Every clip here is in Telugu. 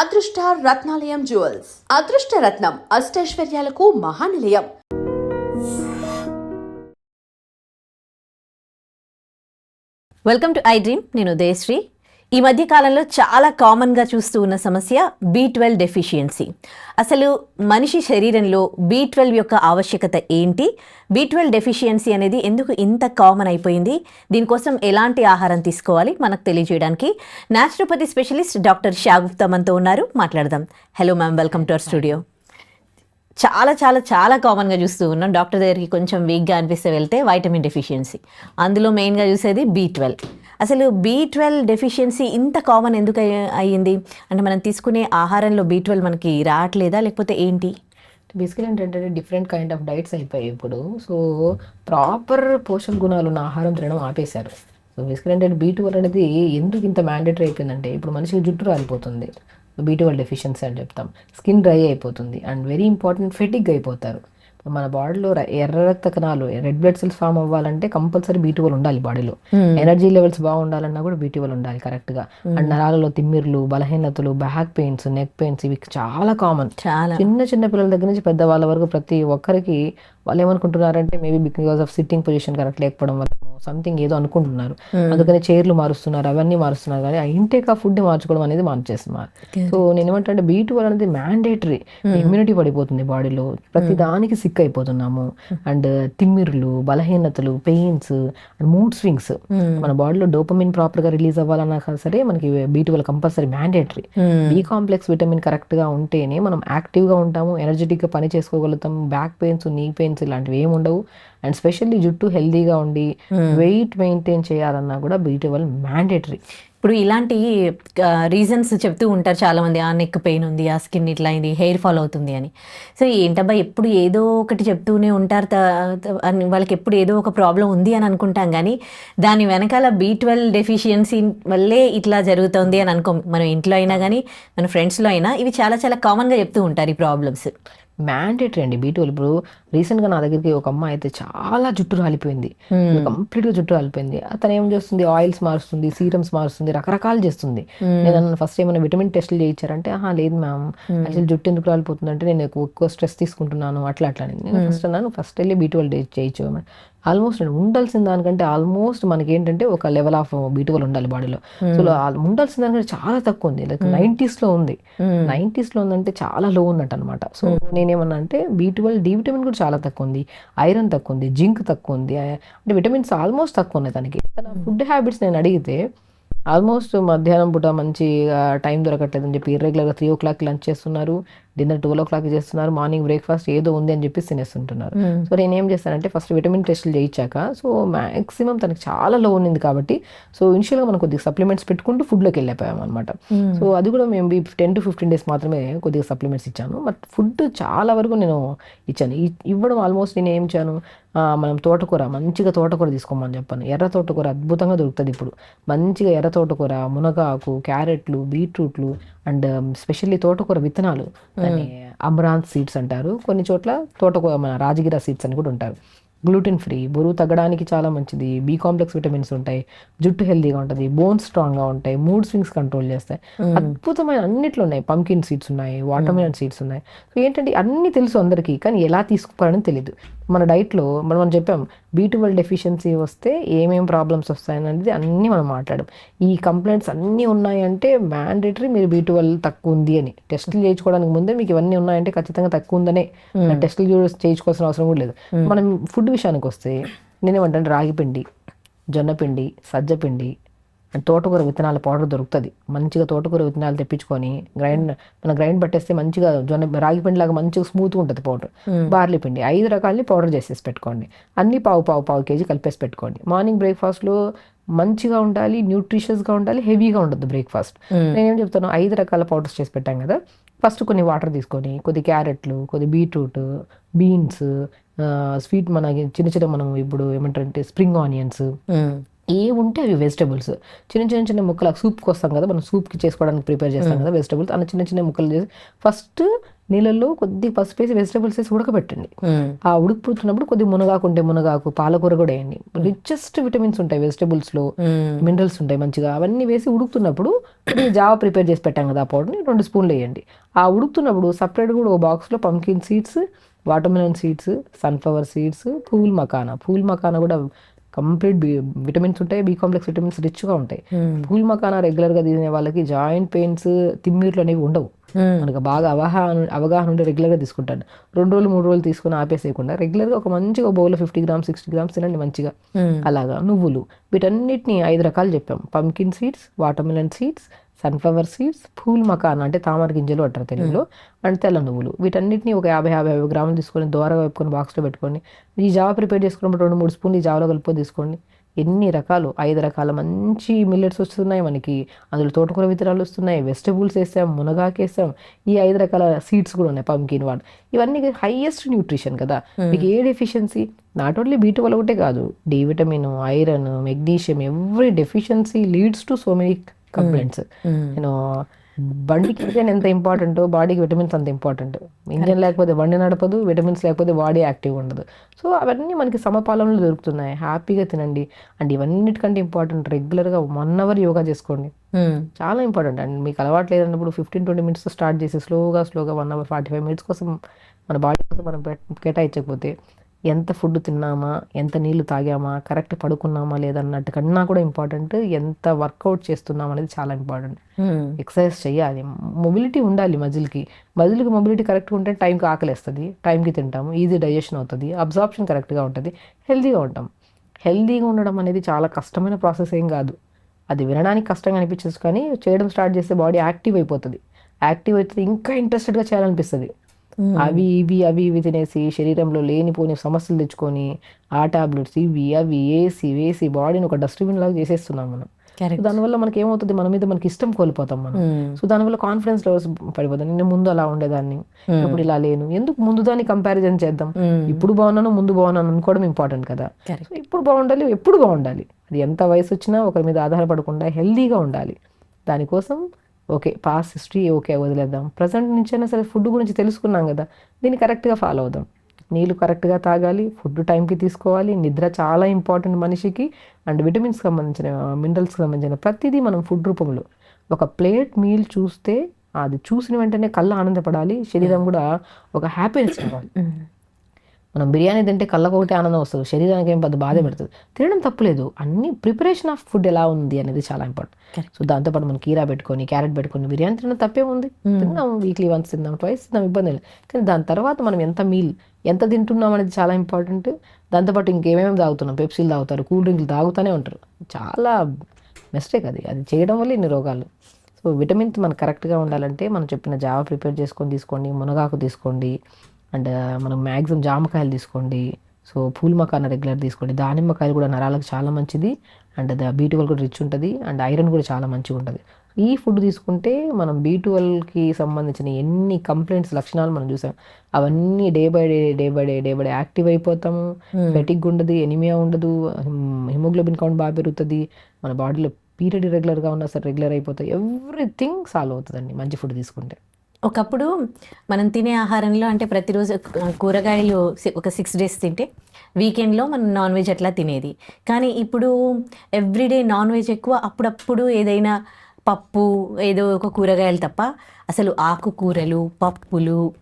అదృష్ట రత్నాలయం జ్యువెల్స్. అదృష్ట రత్నం అష్టైశ్వర్యాలకు మహానిలయం. వెల్కమ్ టు ఐ డ్రీమ్ నేను ఉదయశ్రీ. ఈ మధ్య కాలంలో చాలా కామన్గా చూస్తూ ఉన్న సమస్య బీ ట్వెల్వ్ డెఫిషియన్సీ అసలు మనిషి శరీరంలో బీ ట్వెల్వ్ యొక్క ఆవశ్యకత ఏంటి? బీ ట్వెల్వ్ డెఫిషియన్సీ అనేది ఎందుకు ఇంత కామన్ అయిపోయింది? దీనికోసం ఎలాంటి ఆహారం తీసుకోవాలి? మనకు తెలియజేయడానికి న్యాచురోపతి స్పెషలిస్ట్ డాక్టర్ షాగుప్తా మనతో ఉన్నారు. మాట్లాడదాం. Hello ma'am welcome to our studio చాలా చాలా చాలా కామన్గా చూస్తూ ఉన్నాం. డాక్టర్ దగ్గరికి కొంచెం వీక్గా అనిపిస్తే వెళ్తే వైటమిన్ డెఫిషియన్సీ అందులో మెయిన్గా చూసేది బీ ట్వెల్వ్ అసలు బీ ట్వెల్వ్ డెఫిషియన్సీ ఇంత కామన్ ఎందుకు అయ్యింది? అంటే మనం తీసుకునే ఆహారంలో బీ ట్వెల్వ్ మనకి రావట్లేదా? లేకపోతే ఏంటి? బేసికలీ ఏంటంటే డిఫరెంట్ కైండ్ ఆఫ్ డైట్స్ అయిపోయాయి ఇప్పుడు. సో ప్రాపర్ పోషక గుణాలు ఉన్న ఆహారం తినడం ఆపేశారు. సో బేసికల్ ఏంటంటే బీ ట్వెల్వ్ అనేది ఎందుకు ఇంత మ్యాండేటరీ అయిపోయిందంటే ఇప్పుడు మనిషికి జుట్టు రాలిపోతుంది. బీ ట్వెల్వ్ డెఫిషియన్సీ అని చెప్తాం. స్కిన్ డ్రై అయిపోతుంది. అండ్ వెరీ ఇంపార్టెంట్ ఫెటిక్ అయిపోతారు. మన బాడీలో ఎర్ర రక్త కణాలు రెడ్ బ్లడ్ సెల్స్ ఫామ్ అవ్వాలంటే కంపల్సరీ బీ ట్వెల్వ్ ఉండాలి బాడీలో. ఎనర్జీ లెవెల్స్ బాగుండాలన్నా కూడా బీ ట్వెల్వ్ ఉండాలి కరెక్ట్గా అండ్ నరాలలో తిమ్మిర్లు బలహీనతలు బ్యాక్ పెయిన్స్ నెక్ పెయిన్స్ ఇవి చాలా కామన్ చాలా. చిన్న చిన్న పిల్లల దగ్గర నుంచి పెద్ద వాళ్ళ వరకు ప్రతి ఒక్కరికి వాళ్ళు ఏమనుకుంటున్నారంటే maybe because of sitting position correct లేకపోవడం వల్ల సంథింగ్ ఏదో అనుకుంటున్నారు. అందుకని చైర్లు మారుస్తున్నారు అవన్నీ మారుస్తున్నారు. కానీ ఆ ఇంటేక్ ఆ ఫుడ్ మార్చుకోవడం అనేది మార్చేస్తున్నారు. సో నేను ఏమంటే బీ టూ అనేది మ్యాండేటరీ ఇమ్యూనిటీ పడిపోతుంది బాడీలో ప్రతి దానికి సిక్ అయిపోతున్నాము. అండ్ తిమ్మిర్లు బలహీనతలు పెయిన్స్ అండ్ మూడ్ స్వింగ్స్ మన బాడీలో డోపమిన్ ప్రాపర్గా రిలీజ్ అవ్వాలన్నా సరే మనకి B twelve compulsory mandatory B complex vitamin కరెక్ట్గా ఉంటేనే మనం యాక్టివ్గా ఉంటాము ఎనర్జెటిక్గా పని చేసుకోగలుగుతాం బ్యాక్ పెయిన్స్ నీ పెయిన్స్ ఇలాంటివి ఏమి ఉండవు. అండ్ స్పెషల్లీ జుట్టు హెల్దీగా ఉండి వెయిట్ మెయింటైన్ చేయాలన్నా కూడా బీ ట్వెల్వ్ మ్యాండేటరీ ఇప్పుడు ఇలాంటి రీజన్స్ చెప్తూ ఉంటారు చాలామంది. ఆ నెక్ పెయిన్ ఉంది ఆ స్కిన్ ఇట్లా అయింది హెయిర్ ఫాల్ అవుతుంది అని. సో ఏంటబ్బా ఎప్పుడు ఏదో ఒకటి చెప్తూనే ఉంటారు అని వాళ్ళకి ఎప్పుడు ఏదో ఒక ప్రాబ్లం ఉంది అని అనుకుంటాం. కానీ దాని వెనకాల బీ ట్వెల్వ్ డెఫిషియన్సీ వల్లే ఇట్లా జరుగుతుంది అని అనుకో. మనం ఇంట్లో అయినా కానీ మన ఫ్రెండ్స్లో అయినా ఇవి చాలా చాలా కామన్గా చెప్తూ ఉంటారు ఈ ప్రాబ్లమ్స్ మ్యాండేటరీ అండి బీ ట్వెల్వ్ ఇప్పుడు రీసెంట్గా నా దగ్గరికి ఒక అమ్మాయి అయితే చాలా జుట్టు రాలిపోయింది. కంప్లీట్గా జుట్టు రాలిపోయింది. అతను ఏం చేస్తుంది? ఆయిల్స్ మారుస్తుంది సీరమ్స్ మారుస్తుంది రకరకాలు చేస్తుంది. నేను అన్న ఫస్ట్ ఏమైనా విటమిన్ టెస్ట్లు చేయించారంటే ఆహా లేదు మ్యామ్ యాక్చువల్ జుట్టు ఎందుకు రాలిపోతుంది అంటే నేను ఎక్కువ స్ట్రెస్ తీసుకుంటున్నాను అట్లా అట్లా నేను ఫస్ట్ అన్నాను ఫస్ట్ వెళ్ళి బీ ట్వెల్వ్ చేయించు ఆల్మోస్ట్ ఉండాల్సిన దానికంటే ఆల్మోస్ట్ మనకి ఏంటంటే ఒక లెవెల్ ఆఫ్ బీ ట్వెల్వ్ ఉండాలి బాడీలో సో ఉండాల్సిన దానికంటే చాలా తక్కువ ఉంది. లైక్ నైంటీస్లో ఉంది. నైంటీస్లో ఉందంటే చాలా లో ఉన్నట్టు అనమాట సో నేనేమన్నా అంటే బీ ట్వెల్వ్ డి విటమిన్ కూడా చాలా తక్కువ ఉంది. ఐరన్ తక్కువ ఉంది. జింక్ తక్కువ ఉంది. అంటే విటమిన్స్ ఆల్మోస్ట్ తక్కువ ఉన్నాయి తనకి. తన ఫుడ్ హ్యాబిట్స్ నేను అడిగితే ఆల్మోస్ట్ మధ్యాహ్నం పూట మంచి టైం దొరకట్లేదు అని చెప్పి ఇర్రెగ్యులర్గా త్రీ ఓ క్లాక్ లంచ్ చేస్తున్నారు. డిన్నర్ ట్వెల్వ్ ఓ క్లాక్ చేస్తున్నారు మార్నింగ్ బ్రేక్ఫాస్ట్ ఏదో ఉంది అని చెప్పి తినేస్తుంటున్నారు. సో నేను ఏం చేస్తానంటే ఫస్ట్ విటమిన్ టెస్ట్లు చేయించాక సో మాక్సిమం తనకి చాలా లో ఉన్నింది కాబట్టి సో ఇనిషియల్గా మనం కొద్దిగా సప్లిమెంట్స్ పెట్టుకుంటూ ఫుడ్లోకి వెళ్ళిపోయాం అనమాట సో అది కూడా మేము టెన్ టు ఫిఫ్టీన్ డేస్ మాత్రమే కొద్దిగా సప్లిమెంట్స్ ఇచ్చాను. బట్ ఫుడ్ చాలా వరకు నేను ఇచ్చాను. ఇవ్వడం ఆల్మోస్ట్ నేను ఏం ఇచ్చాను మనం తోటకూర మంచిగా తోటకూర తీసుకోమని చెప్పాను. ఎర్ర తోటకూర అద్భుతంగా దొరుకుతుంది ఇప్పుడు. మంచిగా ఎర్ర తోటకూర మునగాకు క్యారెట్లు బీట్రూట్లు అండ్ స్పెషల్లీ తోటకూర విత్తనాలు. దాన్ని అమరాంత్ సీడ్స్ అంటారు. కొన్ని చోట్ల తోటకూర మన రాజగిర సీడ్స్ అని కూడా ఉంటారు. గ్లూటెన్ ఫ్రీ బరువు తగ్గడానికి చాలా మంచిది. బి కాంప్లెక్స్ విటమిన్స్ ఉంటాయి. జుట్టు హెల్దీగా ఉంటుంది. బోన్స్ స్ట్రాంగ్గా ఉంటాయి. మూడ్ స్వింగ్స్ కంట్రోల్ చేస్తాయి. అద్భుతమైన అన్నిట్లో ఉన్నాయి. పంకిన్ సీడ్స్ ఉన్నాయి. వాటర్ మిలన్ సీడ్స్ ఉన్నాయి. సో ఏంటంటే అన్నీ తెలుసు అందరికీ కానీ ఎలా తీసుకోవాలని తెలియదు మన డైట్లో మనం మనం చెప్పాం బీ ట్వెల్వ్ డెఫిషియన్సీ వస్తే ఏమేం ప్రాబ్లమ్స్ వస్తాయనేది అన్నీ మనం మాట్లాడాం. ఈ కంప్లైంట్స్ అన్నీ ఉన్నాయంటే మ్యాండేటరీ మీరు బీ ట్వెల్వ్ తక్కువ ఉంది అని. టెస్టులు చేయించుకోవడానికి ముందే మీకు ఇవన్నీ ఉన్నాయంటే ఖచ్చితంగా తక్కువ ఉందనే. టెస్టులు చేయించుకోవాల్సిన అవసరం కూడా లేదు. మనం ఫుడ్ విషయానికి వస్తే నేనేమంటాను రాగి పిండి జొన్న పిండి సజ్జ పిండి అండ్ తోటకూర విత్తనాల పౌడర్ దొరుకుతుంది. మంచిగా తోటకూర విత్తనాలు తెప్పించుకొని గ్రైండ్ మన గ్రైండ్ పట్టేస్తే మంచిగా జొన్న రాగి పిండి లాగా మంచిగా స్మూత్గా ఉంటుంది పౌడర్. బార్లీ పిండి ఐదు రకాలని పౌడర్ చేసేసి పెట్టుకోండి. అన్ని పావు పావు పావు కేజీ కలిపేసి పెట్టుకోండి. మార్నింగ్ బ్రేక్ఫాస్ట్లో మంచిగా ఉండాలి న్యూట్రిషియస్గా ఉండాలి హెవీగా ఉంటుంది బ్రేక్ఫాస్ట్ నేనేం చెప్తాను ఐదు రకాల పౌడర్స్ చేసి పెట్టాం కదా. ఫస్ట్ కొన్ని వాటర్ తీసుకొని కొద్ది క్యారెట్లు కొద్ది బీట్రూట్ బీన్స్ స్వీట్ మన చిన్న చిన్న మనం ఇప్పుడు ఏమంటారంటే స్ప్రింగ్ ఆనియన్స్ ఏ ఉంటే అవి వెజిటబుల్స్ చిన్న చిన్న చిన్న ముక్కలు సూప్కి వస్తాం కదా మనం సూప్కి చేసుకోవడానికి ప్రిపేర్ చేస్తాం కదా వెజిటబుల్స్ అన్న చిన్న చిన్న ముక్కలు చేసి ఫస్ట్ నీళ్ళల్లో కొద్ది పసుపు వేసి వెజిటబుల్స్ వేసి ఉడకబెట్టండి. ఆ ఉడికిపోతున్నప్పుడు కొద్ది మునగాకు ఉంటే మునగాకు పాలకూర కూడా వేయండి. రిచెస్ట్ విటమిన్స్ ఉంటాయి వెజిటబుల్స్లో. మినరల్స్ ఉంటాయి మంచిగా. అవన్నీ వేసి ఉడుకుతున్నప్పుడు జావా ప్రిపేర్ చేసి పెట్టాం కదా ఆ పౌడర్ని రెండు స్పూన్లు వేయండి. ఆ ఉడుకుతున్నప్పుడు సపరేట్ కూడా ఒక బాక్స్లో pumpkin seeds watermelon seeds sunflower seeds phool makhana. Phool makhana కూడా కంప్లీట్ విటమిన్స్ ఉంటాయి బి కాంప్లెక్స్ విటమిన్స్ రిచ్గా ఉంటాయి. పూల్ మకానా రెగ్యులర్గా తినే వాళ్ళకి జాయింట్ పెయిన్స్ తిమ్మిర్లు అనేవి ఉండవు. మనకు బాగా అవగాహన అవగాహన ఉంటే రెగ్యులర్గా తీసుకుంటాను. రెండు రోజులు మూడు రోజులు తీసుకుని ఆపేసేయకుండా రెగ్యులర్గా ఒక మంచిగా bowl fifty grams sixty grams తినండి మంచిగా. అలాగా నువ్వులు వీటన్నిటిని ఐదు రకాలు చెప్పాం. Pumpkin seeds watermelon seeds sunflower seeds phool makhana అంటే తామర గింజలు అంటారు తెలుగులో అండ్ తెల్ల నువ్వులు. వీటన్నిటిని ఒక యాభై యాభై యాభై గ్రాములు తీసుకొని దోరగా వేపుకొని బాక్స్లో పెట్టుకోండి. ఈ జావా ప్రిపేర్ చేసుకున్నప్పుడు రెండు మూడు స్పూన్లు ఈ జావలో కలుపుకొని తీసుకోండి. ఎన్ని రకాలు? ఐదు రకాల మంచి మిల్లెట్స్ వస్తున్నాయి మనకి. అందులో తోటకూర విత్తనాలు వస్తున్నాయి వెజిటబుల్స్ వేసాం మునగాకు వేసాం. ఈ ఐదు రకాల సీడ్స్ కూడా ఉన్నాయి పంకిన్ వాడు. ఇవన్నీ హైయెస్ట్ న్యూట్రిషన్ కదా. మీకు ఏ డెఫిషియన్సీ నాట్ ఓన్లీ బీ వల్ల ఒకటే కాదు. D vitamin iron magnesium every deficiency leads to so many complaints నేను బండికి ఇంజన్ ఎంత ఇంపార్టెంట్ బాడీకి విటమిన్స్ అంత ఇంపార్టెంట్ ఇంజన్ లేకపోతే బండి నడపదు విటమిన్స్ లేకపోతే బాడీ యాక్టివ్ ఉండదు. సో అవన్నీ మనకి సమపాలనలో దొరుకుతున్నాయి. హ్యాపీగా తినండి. అండ్ ఇవన్నిటికంటే ఇంపార్టెంట్ రెగ్యులర్గా వన్ అవర్ యోగా చేసుకోండి. చాలా ఇంపార్టెంట్ అండ్ మీకు అలవాటు లేదన్నప్పుడు ఫిఫ్టీన్ ట్వంటీ మినిట్స్ స్టార్ట్ చేసి స్లోగా స్లోగా one hour forty five minutes కోసం మన బాడీ కోసం మనం కేటాయించకపోతే ఎంత ఫుడ్ తిన్నామా? ఎంత నీళ్ళు తాగామా? కరెక్ట్ పడుకున్నామా లేదన్నట్టు కన్నా కూడా ఇంపార్టెంట్ ఎంత వర్కౌట్ చేస్తున్నాం అనేది చాలా ఇంపార్టెంట్ ఎక్సర్సైజ్ చేయాలి. మొబిలిటీ ఉండాలి మజిల్కి. మజిల్కి మొబిలిటీ కరెక్ట్గా ఉంటే టైంకి ఆకలేస్తుంది టైంకి తింటాము ఈజీ డైజెషన్ అవుతుంది అబ్జార్ప్షన్ కరెక్ట్గా ఉంటుంది హెల్తీగా ఉంటాం. హెల్తీగా ఉండడం అనేది చాలా కష్టమైన ప్రాసెస్ ఏం కాదు. అది వినడానికి కష్టంగా అనిపించచ్చు కానీ చేయడం స్టార్ట్ చేస్తే బాడీ యాక్టివ్ అయిపోతుంది. యాక్టివ్ అయితే ఇంకా ఇంట్రెస్టెడ్గా చేయాలనిపిస్తుంది. అవి ఇవి అవి ఇవి తినేసి శరీరంలో లేనిపోని సమస్యలు తెచ్చుకొని ఆ టాబ్లెట్స్ ఇవి అవి వేసి వేసి బాడీని ఒక డస్ట్బిన్ లాగా చేసేస్తున్నాం మనం. దానివల్ల మనకి ఏమవుతుంది? మన మీద మనకి ఇష్టం కోల్పోతాం మనం. సో దానివల్ల కాన్ఫిడెన్స్ లెవెల్స్ పడిపోతాయి. నేను ముందు అలా ఉండేదాన్ని. ఇప్పుడు ఇలా లేను. ఎందుకు? ముందు దాన్ని కంపారిజన్ చేద్దాం. ఇప్పుడు బాగున్నాను ముందు బాగున్నాను అనుకోవడం ఇంపార్టెంట్ కదా. ఇప్పుడు బాగుండాలి ఎప్పుడు బాగుండాలి? అది ఎంత వయసు వచ్చినా ఒకరి మీద ఆధారపడకుండా హెల్దీగా ఉండాలి. దానికోసం ఓకే పాస్ట్ హిస్టరీ ఓకే వదిలేద్దాం. ప్రజెంట్ నుంచైనా సరే ఫుడ్ గురించి తెలుసుకున్నాం కదా దీన్ని కరెక్ట్గా ఫాలో అవుదాం. నీళ్ళు కరెక్ట్గా తాగాలి ఫుడ్ టైంకి తీసుకోవాలి నిద్ర చాలా ఇంపార్టెంట్ మనిషికి అండ్ విటమిన్స్ సంబంధించిన మినరల్స్కి సంబంధించిన ప్రతిదీ మనం ఫుడ్ రూపంలో. ఒక ప్లేట్ మీల్ చూస్తే అది చూసిన వెంటనే కళ్ళ ఆనందపడాలి శరీరం కూడా ఒక హ్యాపీనెస్ కావాలి మనం బిర్యానీ తింటే కళ్ళకు ఒకటి ఆనందం వస్తుంది. శరీరానికి ఏం పెద్ద బాధ పెడుతుంది. తినడం తప్పులేదు. అన్ని ప్రిపరేషన్ ఆఫ్ ఫుడ్ ఎలా ఉంది అనేది చాలా ఇంపార్టెంట్ సో దాంతోపాటు మనం కీరా పెట్టుకొని క్యారెట్ పెట్టుకొని బిర్యానీ తినడం తప్పే ఉంది. తిందాం వీక్లీ వన్స్ తిందాం ట్వైస్ తిందాం ఇబ్బంది లేదు. కానీ దాని తర్వాత మనం ఎంత మీల్ ఎంత తింటున్నాం అనేది చాలా ఇంపార్టెంట్ దాంతోపాటు ఇంకేమేమి తాగుతున్నాం? పెప్సీలు తాగుతారు కూల్ డ్రింక్లు తాగుతూనే ఉంటారు. చాలా మిస్టేక్ అది. అది చేయడం వల్ల ఇన్ని రోగాలు. సో విటమిన్స్ మనకు కరెక్ట్గా ఉండాలంటే మనం చెప్పిన జావ ప్రిపేర్ చేసుకొని తీసుకోండి మునగాకు తీసుకోండి అండ్ మనం మ్యాక్సిమం జామకాయలు తీసుకోండి. సో పూల్ మకాన రెగ్యులర్ తీసుకోండి. దానిమ్మకాయలు కూడా నరాలకు చాలా మంచిది. అండ్ బీ కూడా రిచ్ ఉంటుంది. అండ్ ఐరన్ కూడా చాలా మంచిగా ఉంటుంది. ఈ ఫుడ్ తీసుకుంటే మనం బీ కి సంబంధించిన ఎన్ని కంప్లైంట్స్ లక్షణాలు మనం చూసాం అవన్నీ day by day day by day day by day active అయిపోతాము. ఫెటిక్ ఉండదు ఎనిమియా ఉండదు హిమోగ్లోబిన్ కౌంట్ బాగా పెరుగుతుంది. మన బాడీలో పీరియడ్ ఇరెగ్యులర్గా ఉన్నా సరే రెగ్యులర్ అయిపోతాయి. ఎవ్రీథింగ్ సాల్వ్ అవుతుందండి. మంచి ఫుడ్ తీసుకుంటే. ఒకప్పుడు మనం తినే ఆహారంలో అంటే ప్రతిరోజు కూరగాయలు ఒక సిక్స్ డేస్ తింటే వీకెండ్లో మనం నాన్ వెజ్ అట్లా తినేది. కానీ ఇప్పుడు ఎవ్రీడే నాన్ వెజ్ ఎక్కువ అప్పుడప్పుడు ఏదైనా పప్పు ఏదో ఒక కూరగాయలు తప్ప అసలు ఆకుకూరలు పప్పులు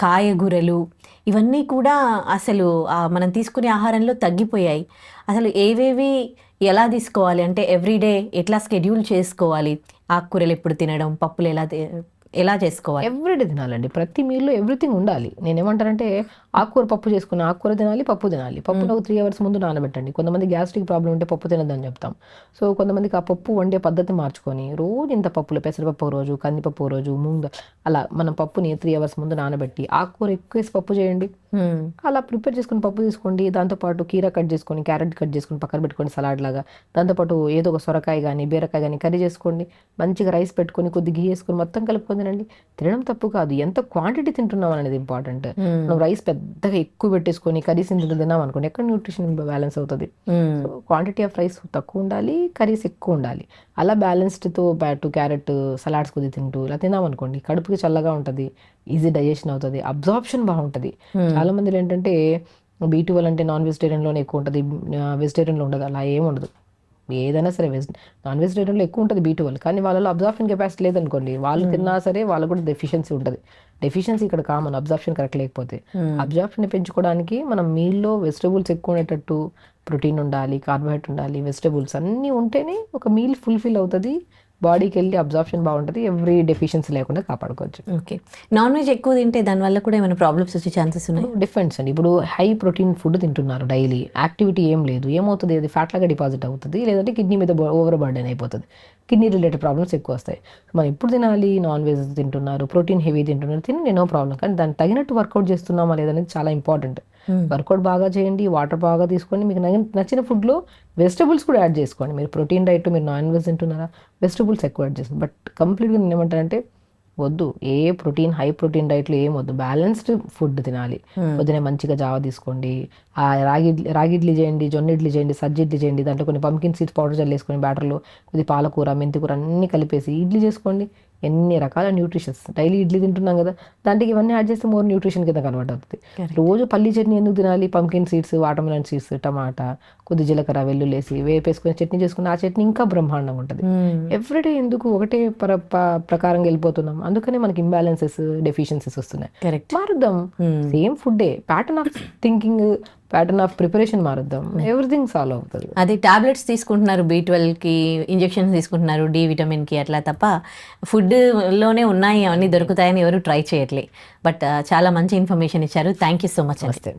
కాయగూరలు ఇవన్నీ కూడా అసలు మనం తీసుకునే ఆహారంలో తగ్గిపోయాయి. అసలు ఏవేవి ఎలా తీసుకోవాలి? అంటే ఎవ్రీడే ఎట్లా స్కెడ్యూల్ చేసుకోవాలి? ఆకుకూరలు ఎప్పుడు తినడం పప్పులు ఎలా తి- ఎలా చేసుకోవాలి? ఎవ్రీడే తినాలండి. ప్రతి మీల్లో ఎవ్రీథింగ్ ఉండాలి. నేను ఏమంటానంటే ఆకుకూర పప్పు చేసుకుని ఆకుకూర తినాలి పప్పు తినాలి. పప్పును ఒక త్రీ అవర్స్ ముందు నానబెట్టండి. కొంతమంది గ్యాస్ట్రిక్ ప్రాబ్లం ఉంటే పప్పు తినద్దని చెప్తాం. సో కొంతమందికి ఆ పప్పు వండే పద్ధతి మార్చుకొని రోజు ఇంత పప్పులు పెసరపప్పు ఒక రోజు కందిపప్పు ఒక రోజు ముందు అలా మనం పప్పుని త్రీ అవర్స్ ముందు నానబెట్టి ఆకుకూర ఎక్కువ పప్పు చేయండి. అలా ప్రిపేర్ చేసుకుని పప్పు తీసుకోండి దాంతోపాటు కీరా కట్ చేసుకొని క్యారెట్ కట్ చేసుకొని పక్కన పెట్టుకోండి సలాడ్ లాగా. దాంతోపాటు ఏదో ఒక సొరకాయ కానీ బీరకాయ కానీ కర్రీ చేసుకోండి. మంచిగా రైస్ పెట్టుకొని కొద్ది గీ వేసుకొని మొత్తం కలుపుకొని తినండి. తినడం తప్పు కాదు ఎంత క్వాంటిటీ తింటున్నాం అనేది ఇంపార్టెంట్. మనం రైస్ పెద్దగా ఎక్కువ పెట్టేసుకొని కర్రీస్ ఇంత తిన్నాం అనుకోండి ఎక్కడ న్యూట్రిషన్ బ్యాలెన్స్ అవుతుంది? క్వాంటిటీ ఆఫ్ రైస్ తక్కువ ఉండాలి కర్రీస్ ఎక్కువ ఉండాలి. అలా బ్యాలెన్స్డ్తో బ్యాటు క్యారెట్ సలాడ్స్ కొద్ది తింటూ ఇలా తిన్నాం అనుకోండి కడుపుకి చల్లగా ఉంటుంది ఈజీ డైజెషన్ అవుతుంది అబ్జార్ప్షన్ బాగుంటుంది. చాలా మంది ఏంటంటే బీ అంటే నాన్ వెజిటేరియన్లోనే ఎక్కువ ఉంటుంది వెజిటేరియన్లో ఉండదు అలా ఏం ఉండదు. ఏదైనా సరే వెజ్ నాన్ వెజిటేరియన్లో ఎక్కువ ఉంటుంది బీ ట్వెల్వ్ కానీ వాళ్ళలో అబ్జార్ప్షన్ కెపాసిటీ లేదనుకోండి వాళ్ళు తిన్నా సరే వాళ్ళకు కూడా డెఫిషియన్సీ ఉంటుంది. డెఫిషియన్సీ ఇక్కడ కామన్ అబ్జార్ప్షన్ కరెక్ట్ లేకపోతే. అబ్జార్ప్షన్ పెంచుకోవడానికి మనం మీల్లో వెజిటబుల్స్ ఎక్కువ ఉండేటట్టు ప్రోటీన్ ఉండాలి కార్బోహైడ్రేట్ ఉండాలి వెజిటబుల్స్ అన్నీ ఉంటేనే ఒక మీల్ ఫుల్ఫిల్ అవుతుంది. బాడీకి వెళ్ళి అబ్జార్ప్షన్ బాగుంటుంది ఎవ్రీ డెఫిషియన్సీ లేకుండా కాపాడుకోవచ్చు. ఓకే. నాన్ వెజ్ ఎక్కువ తింటే దానివల్ల కూడా ఏమైనా ప్రాబ్లమ్స్ వచ్చే ఛాన్సెస్ ఉన్నాయి? డిఫరెన్స్ అండి. ఇప్పుడు హై ప్రోటీన్ ఫుడ్ తింటున్నారు డైలీ. యాక్టివిటీ ఏం లేదు. ఏమవుతుంది? అది ఫ్యాట్ లాగా డిపాజిట్ అవుతుంది లేదంటే కిడ్నీ మీద ఓవర్ బర్డెన్ అయిపోతుంది. కిడ్నీ రిలేటెడ్ ప్రాబ్లమ్స్ ఎక్కువ వస్తాయి. మనం ఎప్పుడు తినాలి? నాన్ వెజ్ తింటున్నారు ప్రోటీన్ హెవీ తింటున్నారు తినండి నో ప్రాబ్లం. కానీ దానికి తగినట్టు వర్కౌట్ చేస్తున్నామా లేదనేది చాలా ఇంపార్టెంట్. వర్కౌట్ బాగా చేయండి వాటర్ బాగా తీసుకోండి. మీకు నచ్చిన ఫుడ్లో వెజిటబుల్స్ కూడా యాడ్ చేసుకోండి. మీరు ప్రోటీన్ డైట్ మీరు నాన్ వెజ్ తింటున్నారా? వెజిటబుల్స్ ఎక్కువ యాడ్ చేస్తుంది బట్ కంప్లీట్గా నేను ఏమంటానంటే వద్దు. ఏ ప్రోటీన్ హై ప్రోటీన్ డైట్లో ఏం వద్దు. బ్యాలెన్స్డ్ ఫుడ్ తినాలి. పొద్దునే మంచిగా జావ తీసుకోండి. ఆ రాగి ఇడ్లీ రాగి ఇడ్లీ చేయండి జొన్న ఇడ్లీ చేయండి సజ్జ ఇడ్లీ చేయండి దాంట్లో కొన్ని పంకిన్ సీడ్స్ పౌడర్ చల్లేసుకొని బ్యాటర్లో కొద్ది పాలకూర మెంతికూర అన్నీ కలిపేసి ఇడ్లీ చేసుకోండి. ఎన్ని రకాల న్యూట్రిషన్స్ డైలీ ఇడ్లీ తింటున్నాం కదా దాంట్లో ఇవన్నీ యాడ్ చేస్తే మోర్ న్యూట్రిషన్ కింద కన్వర్ట్ అవుతుంది రోజు పల్లి చట్నీ ఎందుకు తినాలి? పంకిన్ సీడ్స్ వాటర్మెలన్ సీడ్స్ టమాటా కొద్ది జీలకర్ర వెల్లుల్లి వేసి వేపేసుకొని చట్నీ చేసుకుని ఆ చట్నీ ఇంకా బ్రహ్మాండంగా ఉంటుంది. ఎవ్రీడే ఎందుకు ఒకటే పర ప్రకారంగా వెళ్ళిపోతున్నాం? అందుకనే మనకి ఇంబ్యాలెన్సెస్ డెఫిషియన్సీస్ వస్తున్నాయి. మారుద్దాం. సేమ్ ఫుడ్డే pattern of thinking pattern of preparation మారుద్దాం. Everything solve అవుతుంది. అదే టాబ్లెట్స్ తీసుకుంటున్నారు బీ ట్వెల్వ్కి ఇంజెక్షన్స్ తీసుకుంటున్నారు డి విటమిన్కి అట్లా తప్ప ఫుడ్లోనే ఉన్నాయి అవన్నీ దొరుకుతాయని ఎవరు ట్రై చేయట్లే. బట్ చాలా మంచి ఇన్ఫర్మేషన్ ఇచ్చారు. థ్యాంక్ యూ సో మచ్ వస్తే